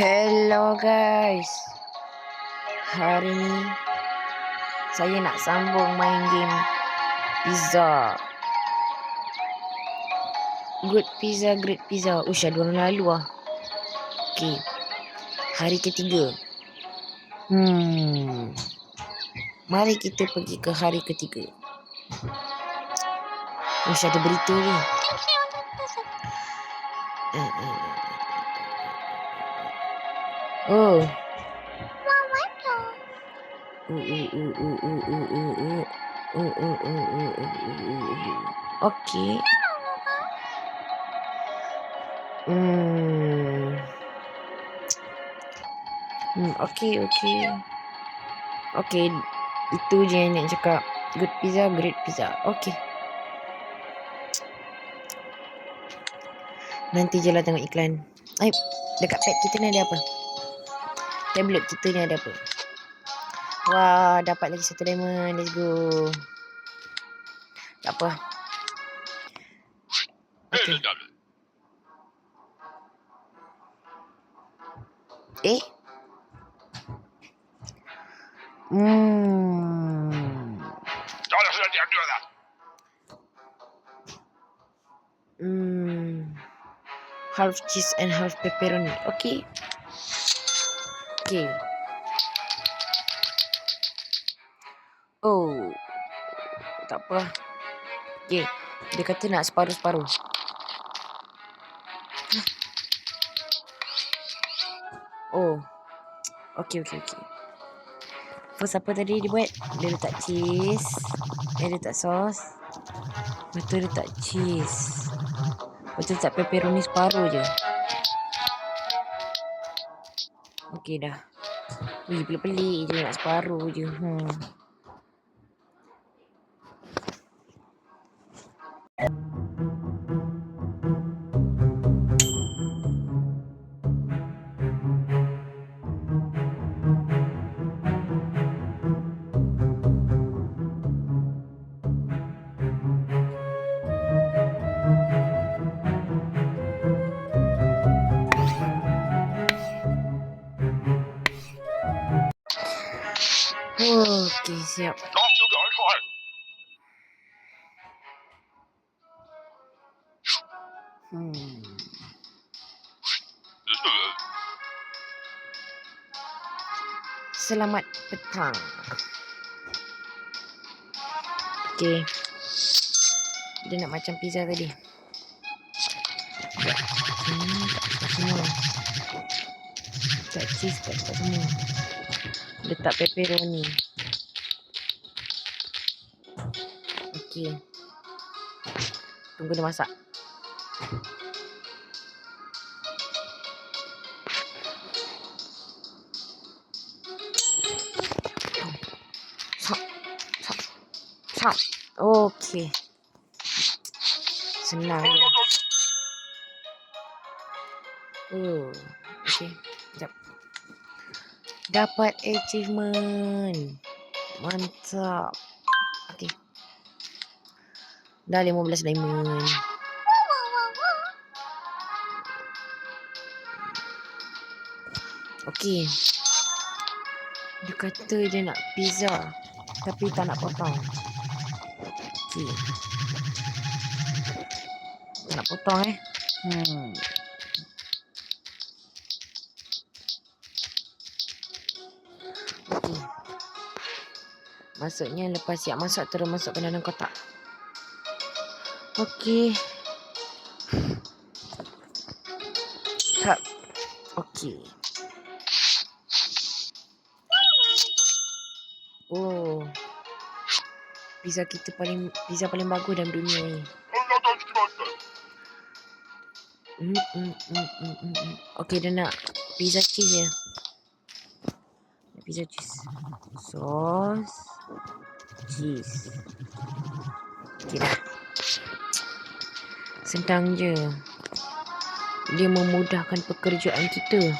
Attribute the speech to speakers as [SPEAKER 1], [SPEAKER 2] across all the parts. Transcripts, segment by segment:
[SPEAKER 1] Hello guys. Hari ni saya nak sambung main game pizza. Good pizza, great pizza. Ush, ada orang lalu ah. Okey. Hari ketiga. Hmm. Mari kita pergi ke hari ketiga. Ush, ada berita ni. Hmm, uh. Okey. Hmm. Hmm, okey, okey. Okey, itu je yang nak cakap. Good pizza, great pizza. Okey. Nanti je lah tengok iklan. Ay, dekat pad kita ni ada apa? Tablet kita ni ada apa? Wah, dapat lagi satu diamond. Let's go. Tak apa. Okay. Eh? Hmm. Hmm. Half cheese and half pepperoni. Okay. Okay. Oh. Tak apa. Okay. Dia kata nak separuh-separuh. Oh. Okay, okay, okay. First apa tadi dia buat? Dia letak cheese. Dia letak sos. Lepas tu dia letak cheese. Lepas tu letak pepperoni separuh je. Okay dah. Wih, pelik-pelik je nak separuh je. Hmm. Hmm. Selamat petang. Okay. Dia nak macam pizza tadi. Hmm, tak semua. Tak cheese, tak, tak semua. Letak pepperoni. Okay. Tunggu dia masak. Okay. Senang. Oh. Okay. Sekejap. Dapat achievement. Mantap. Okay. Dah 15 diamond. Okay. Dia kata dia nak pizza. Tapi tak nak potong. Okay. Tak nak potong eh. Hmm. Okay. Maksudnya lepas siap masak terus masuk ke dalam kotak. Okey. Okey. Pizza kita paling pizza paling bagus dalam dunia ni. Hmm, hmm, hmm, hmm, hmm, hmm. Okey, dia nak pizza cheese je. Pizza cheese. Sos. Cheese. Okey dah. Senang je. Dia memudahkan pekerjaan kita.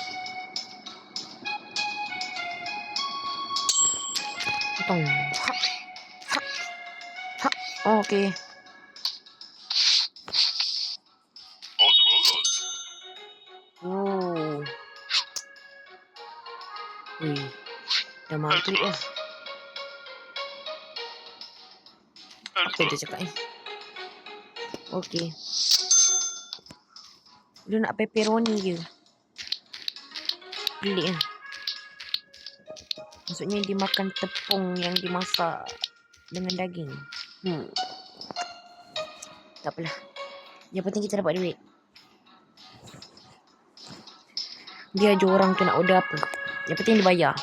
[SPEAKER 1] Potong. Oh, okey. Oh. Ui. Dah maghrib lah. Apa dia cakap ni? Okey. Dia nak pepperoni je. Pelik kan? Maksudnya dia makan tepung yang dimasak dengan daging. Hmm. Tak apalah. Yang penting kita dapat duit. Dia je orang tu nak order apa. Yang penting dia bayar.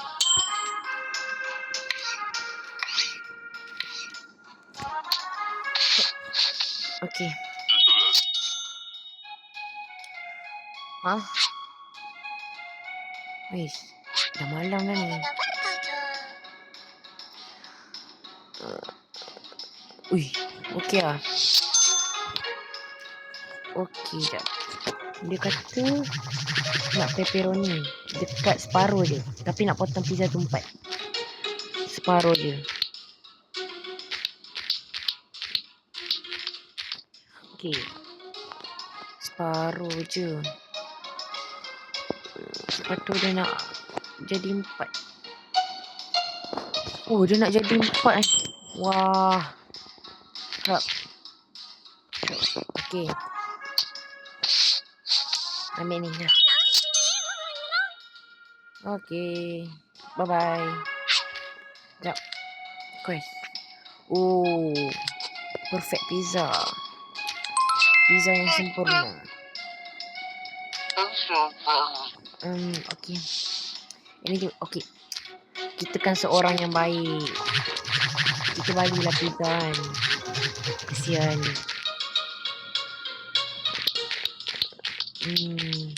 [SPEAKER 1] Okay. Ha? Wais, dah malam dah ni. Ui, okey lah. Okey, jap. Dia kata nak pepperoni dekat separuh je. Tapi nak potong pizza tu empat. Separuh je. Okey. Separuh je. Tu dia nak jadi empat. Oh, dia nak jadi empat eh. Wah. Harap. Okay. Ambil ni dah. Okay. Bye-bye. Sekejap. Quest. Oh. Perfect pizza. Pizza yang sempurna. Um, okay. Ini tu, okay. Kita kan seorang yang baik. Kita bagilah pizza kan. Kesian. Hmm.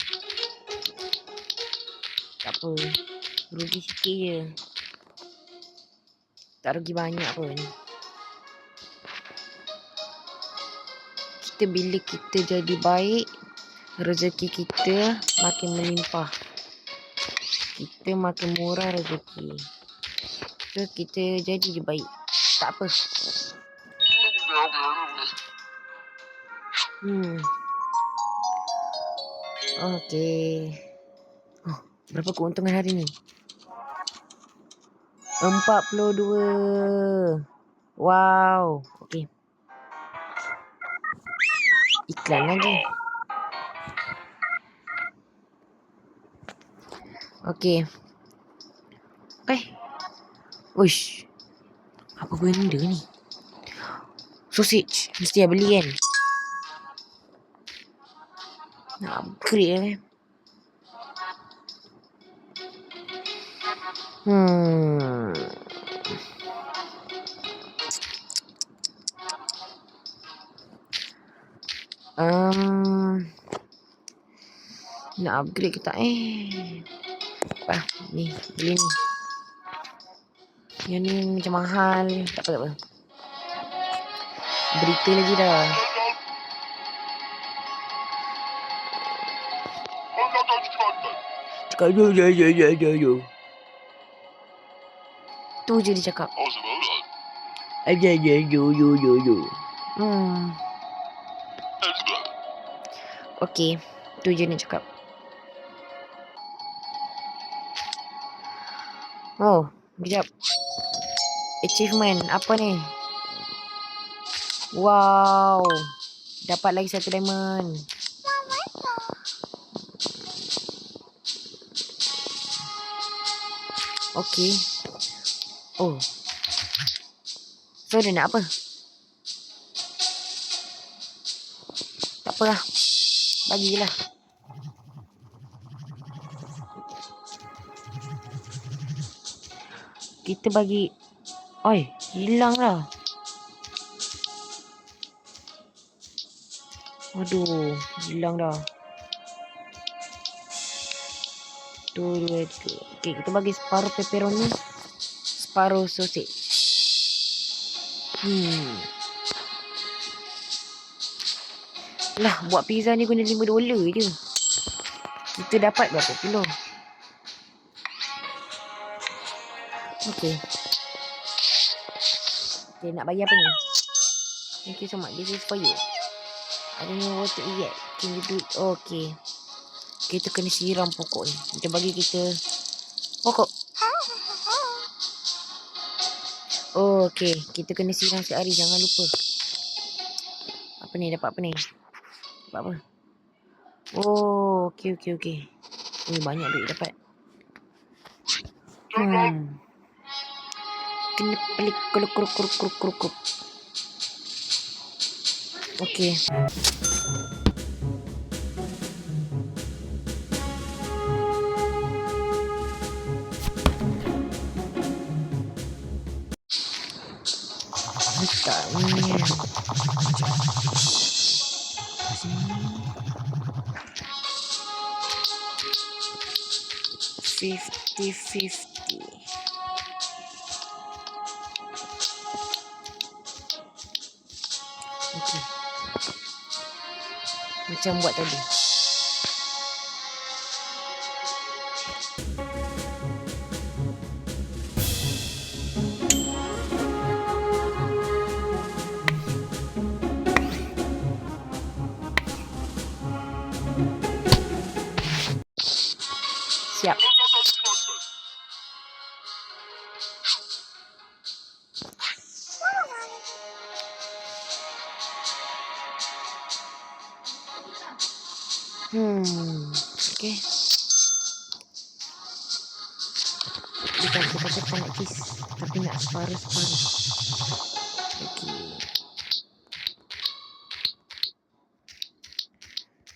[SPEAKER 1] Tak apa. Rugi sikit je. Tak rugi banyak pun. Kita bila kita jadi baik, rezeki kita makin melimpah. Kita makin murah rezeki. So kita jadi je baik. Tak apa. Hmm. Okey. Oh, berapa keuntungan hari ni? 42. Wow. Okey. Iklan lagi. Okey. Eh. Uish. Apa benda ni? Sausage. Mesti saya beli kan? Nak upgrade kan? Hmm. Um, nak upgrade ke tak eh? Apa? Ni, beli ni. Yang ni macam mahal. Tak apa, tak apa. Berita lagi dah. Cakap yo yo yo yo yo yo. Tu je dia cakap. Aja aja yo yo yo yo. Hmm. Okey. Tu je dia cakap. Oh, sekejap. Achievement. Apa ni? Wow. Dapat lagi satu diamond. Okey. Oh. So dia nak apa? Tak apalah. Bagilah. Kita bagi Oi, hilang lah. Aduh, hilang dah. Tu, dua, tiga. Okay, kita bagi separuh pepperoni. Separuh sausage. Hmm. Lah, buat pizza ni guna 5 dolar je. Kita dapat berapa kilo? Okay. Okay, nak bagi apa ni? Thank you so much. This is for you. I don't know what to eat yet. Can you do it? Okay. Kita kena siram pokok ni. Kita bagi kita pokok. Oh, okey. Kita kena siram sehari. Jangan lupa. Apa ni? Dapat apa ni? Dapat apa? Oh, okey, okey, okey. Ini banyak duit dapat. Hmm. Kena pelik kuruk kuruk kuruk kuruk kuruk. Okey. Fifty fifty. Okay. Macam buat tadi. Nak separuh-separuh. Okay.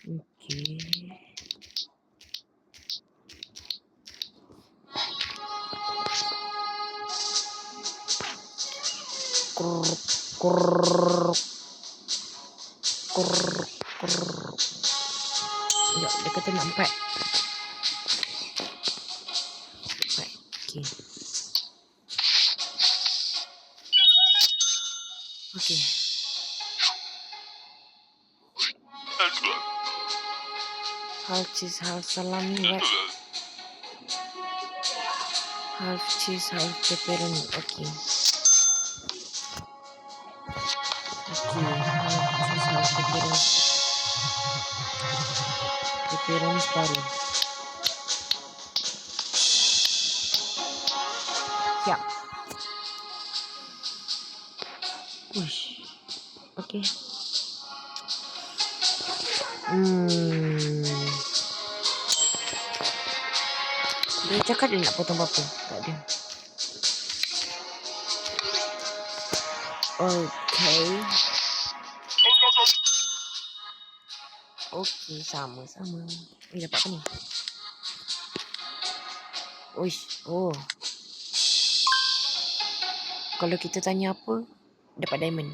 [SPEAKER 1] Okay. Kurr, kurr, kurr, kurr. Sekejap, dia kata nak empat. Empat, Okay. Half cheese, half salami, what? Half cheese, half pepperoni, okay. Okay, half cheese, half pepperoni. Pepperoni separuh. Uish. Okay. Hmm. Dia cakap dia nak potong apa-apa. Tak ada. Okay. Okey, sama-sama. Eh, dapat apa ni? Uish, oh. Kalau kita tanya apa, dapat diamond.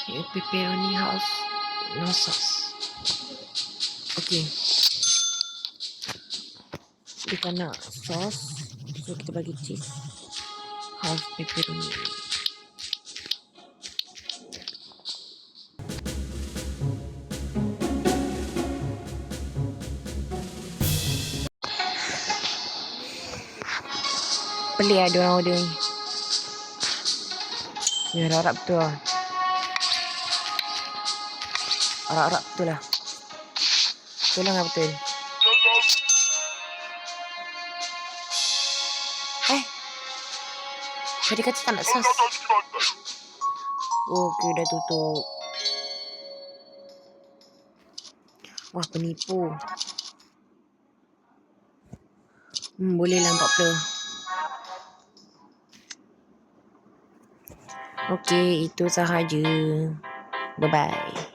[SPEAKER 1] Okay, pepperoni house, no sauce. Okay. Kita nak sauce, so kita bagi cheese. Half pepperoni. Pelik lah diorang order ni. Ya, harap-harap betul lah. Harap-harap betul lah. Betul lah betul. Eh. Tadi kata tak nak sos. Oh, okay, dah tutup. Wah, penipu. Hmm, boleh lah 40. Okey, itu sahaja. Bye-bye.